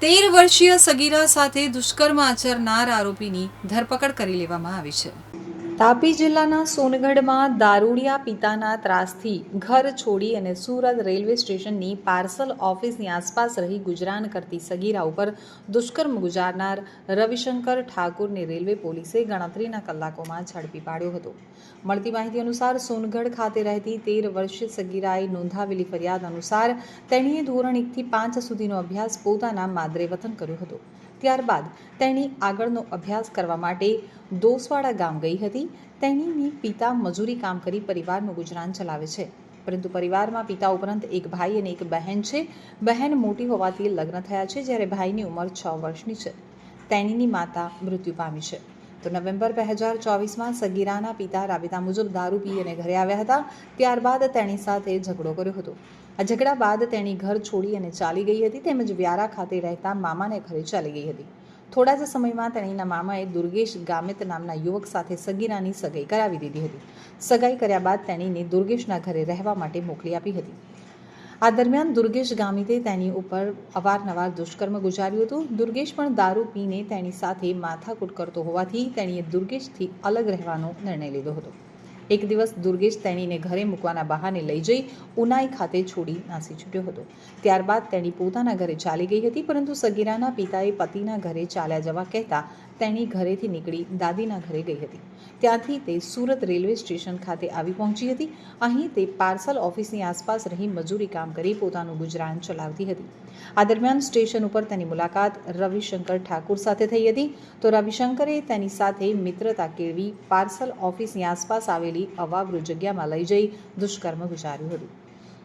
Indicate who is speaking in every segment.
Speaker 1: તેર વર્ષીય સગીરા સાથે દુષ્કર્મ આચરનાર આરોપીની ધરપકડ કરી લેવામાં આવી છે. તાપી જિલ્લાના સોનગઢમાં દારૂડિયા પિતાના ત્રાસથી ઘર છોડી અને સુરત રેલવે સ્ટેશનની પાર્સલ ઓફિસની આસપાસ રહી ગુજરાન કરતી સગીરા ઉપર દુષ્કર્મ ગુજારનાર રવિશંકર ઠાકુરને રેલવે પોલીસે ગણતરીના કલાકોમાં ઝડપી પાડ્યો હતો. મળતી માહિતી અનુસાર સોનગઢ ખાતે રહેતી તેર વર્ષીય સગીરાએ નોંધાવેલી ફરિયાદ અનુસાર તેણીએ ધોરણ એકથી પાંચ સુધીનો અભ્યાસ પોતાના માદરે વતન કર્યો હતો. ત્યારબાદ તેણી આગળનો અભ્યાસ કરવા માટે દોસવાડા ગામ ગઈ હતી. તેણીની પિતા મજૂરી કામ કરી પરિવારનું ગુજરાન ચલાવે છે. પરંતુ પરિવારમાં પિતા ઉપરાંત એક ભાઈ અને એક બહેન છે. બહેન મોટી હોવાથી લગ્ન થયા છે જ્યારે ભાઈની ઉંમર છ વર્ષની છે. તેણીની માતા મૃત્યુ પામી છે. તો નવેમ્બર બે હજાર ચોવીસમાં સગીરાના પિતા રાબેતા મુજબ દારૂ પી અને ઘરે આવ્યા હતા. ત્યારબાદ તેણી સાથે ઝઘડો કર્યો હતો. આ ઝઘડા બાદ તેણી ઘર છોડી અને ચાલી ગઈ હતી, તેમજ વ્યારા ખાતે રહેતા મામાને ઘરે ચાલી ગઈ હતી. થોડા જ સમયમાં તેણીના મામાએ દુર્ગેશ ગામિત નામના યુવક સાથે સગીરાની સગાઈ કરાવી દીધી હતી. સગાઈ કર્યા બાદ તેણીને દુર્ગેશના ઘરે રહેવા માટે મોકલી આપી હતી. આ દરમિયાન દુર્ગેશ ગામિતે તેની ઉપર અવારનવાર દુષ્કર્મ ગુજાર્યું હતું. દુર્ગેશ પણ દારૂ પીને તેની સાથે માથાકૂટ કરતો હોવાથી તેણીએ દુર્ગેશથી અલગ રહેવાનો નિર્ણય લીધો હતો. એક દિવસ દુર્ગેશ તેણીને ઘરે મૂકવાના બહાને લઈ જઈ ઉનાઈ ખાતે છોડી નાસી છૂટ્યો હતો. ત્યારબાદ તેણી પોતાના ઘરે ચાલી ગઈ હતી, પરંતુ સગીરાના પિતાએ પતિના ઘરે ચાલ્યા જવા કહેતા તેણી ઘરેથી નીકળી દાદીના ઘરે ગઈ હતી. ત્યાંથી તે સુરત રેલવે સ્ટેશન ખાતે આવી પહોંચી હતી. અહીં તે પાર્સલ ઓફિસની આસપાસ રહી મજૂરી કામ કરી પોતાનું ગુજરાન ચલાવતી હતી. આ દરમિયાન સ્ટેશન ઉપર તેની મુલાકાત રવિશંકર ઠાકુર સાથે થઈ હતી. તો રવિશંકરે તેની સાથે મિત્રતા કેળવી પાર્સલ ઓફિસની આસપાસ આવેલી અવાવરૂ જગ્યામાં લઈ જઈ દુષ્કર્મ ગુજાર્યું હતું.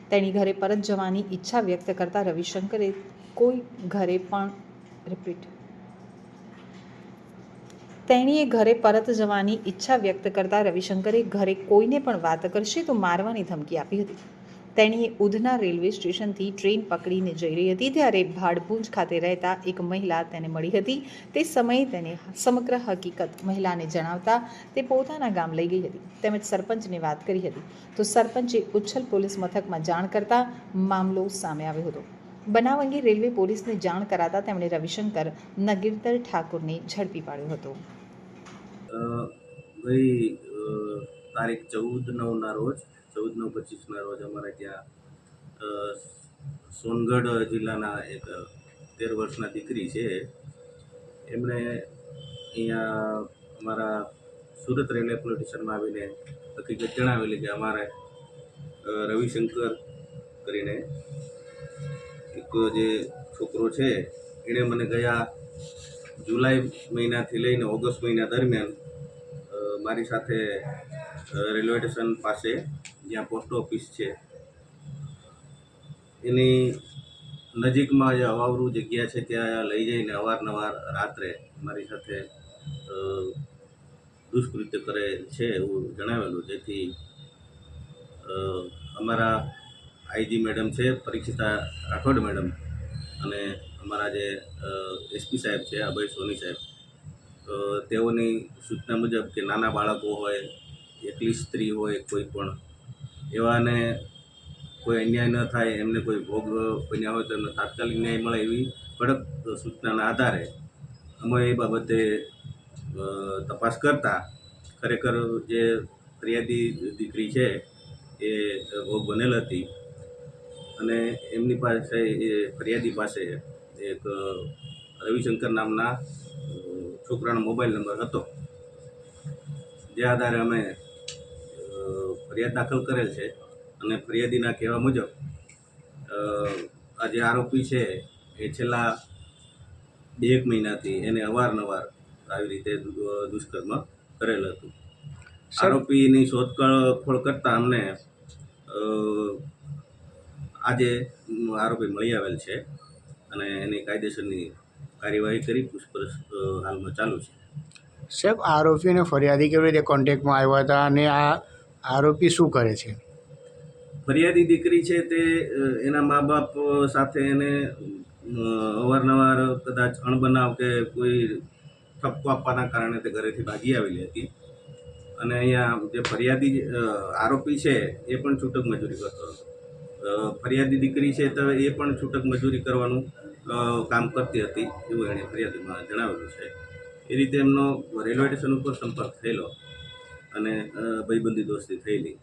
Speaker 1: તેની ઘરે પરત જવાની ઈચ્છા વ્યક્ત કરતા રવિશંકરે કોઈ ઘરે પણ રિપીટ તેણીએ ઘરે પરત જવાની ઈચ્છા વ્યક્ત કરતા રવિશંકરે ઘરે કોઈને પણ વાત કરશે તો મારવાની ધમકી આપી હતી. તેણીએ ઉધના રેલવે સ્ટેશનથી ટ્રેન પકડીને જઈ રહી હતી ત્યારે ભાડભુંજ ખાતે રહેતા એક મહિલા તેને મળી હતી. તે સમયે તેને સમગ્ર હકીકત મહિલાને જણાવતા તે પોતાના ગામ લઈ ગઈ હતી. તેમજ સરપંચને વાત કરી હતી. તો સરપંચે ઉચ્છલ પોલીસ મથકમાં જાણ કરતા મામલો સામે આવ્યો હતો. બનાવ અંગે રેલવે પોલીસને જાણ કરાતા તેમણે રવિશંકર નગીરતર ઠાકુરને ઝડપી પાડ્યો હતો.
Speaker 2: તારીખ ચૌદ નવના રોજ ચૌદ નવ પચીસના રોજ અમારે ત્યાં સોનગઢ જિલ્લાના એક તેર વર્ષના દીકરી છે. એમણે અહીંયા અમારા સુરત રેલવે પોલીસ સ્ટેશનમાં આવીને હકીકત જણાવેલી કે અમારે રવિશંકર કરીને એક જે છોકરો છે, એણે મને ગયા જુલાઈ મહિનાથી લઈને ઓગસ્ટ મહિના દરમિયાન મારી સાથે રેલવે સ્ટેશન પાસે જ્યાં પોસ્ટ ઓફિસ છે. એની નજીકમાં જે અવાવરું જગ્યા છે, ત્યાં લઈ જઈને અવારનવાર રાત્રે મારી સાથે દુષ્કૃત્ય કરે છે એવું જણાવેલું. જેથી અમારા આઈજી મેડમ છે, પરીક્ષિતા રાઠોડ મેડમ અને અમારા જે એસપી સાહેબ છે, અભય સોની સાહેબ તેઓની સૂચના મુજબ કે નાના બાળકો હોય એકલી સ્ત્રી હોય કોઈ પણ, એવાને કોઈ અન્યાય ન થાય, એમને કોઈ ભોગ બન્યા હોય તો એમને તાત્કાલિક ન્યાય મળે એવી કડક સૂચનાના આધારે અમે એ બાબતે તપાસ કરતા ખરેખર જે ફરિયાદી દીકરી છે એ ભોગ બનેલ હતી અને એમની પાસે એ ફરિયાદી પાસે એક રવિશંકર નામના છોકરાનો મોબાઈલ નંબર હતો. જે આધારે અમે ફરિયાદ દાખલ કરેલ છે અને ફરિયાદીના કહેવા મુજબ આ જે આરોપી છે એ છેલ્લા બે એક મહિનાથી એને અવારનવાર આવી રીતે દુષ્કર્મ કરેલ હતું. આરોપીની શોધખોળ ખોળ કરતાં અમને આજે આરોપી મળી આવેલ છે અને એની કાયદેસરની કાર્યવાહી કરી પૂછપરછ હાલમાં ચાલુ છે.
Speaker 3: સાહેબ આરોપી અને ફરિયાદી કેવી રીતે કોન્ટેક્ટમાં આવ્યા હતા અને આ આરોપી શું કરે છે?
Speaker 2: ફરિયાદી દીકરી છે તે એના મા બાપ સાથે એને અવારનવાર કદાચ અણબનાવ કે કોઈ ઠપકો આપવાના કારણે તે ઘરેથી ભાગી આવેલી હતી. અને અહીંયા જે ફરિયાદી આરોપી છે, એ પણ છૂટક મજૂરી કરતો હતો ફરિયાદી દીકરી છે તો એ પણ છૂટક મજૂરી કરવાનું કામ કરતી હતી એવું એણે ફરિયાદીમાં જણાવેલું છે. એ રીતે એમનો રેલવે સ્ટેશન ઉપર સંપર્ક થયેલો. અને ભાઈબંધી દોસ્તી થયેલી.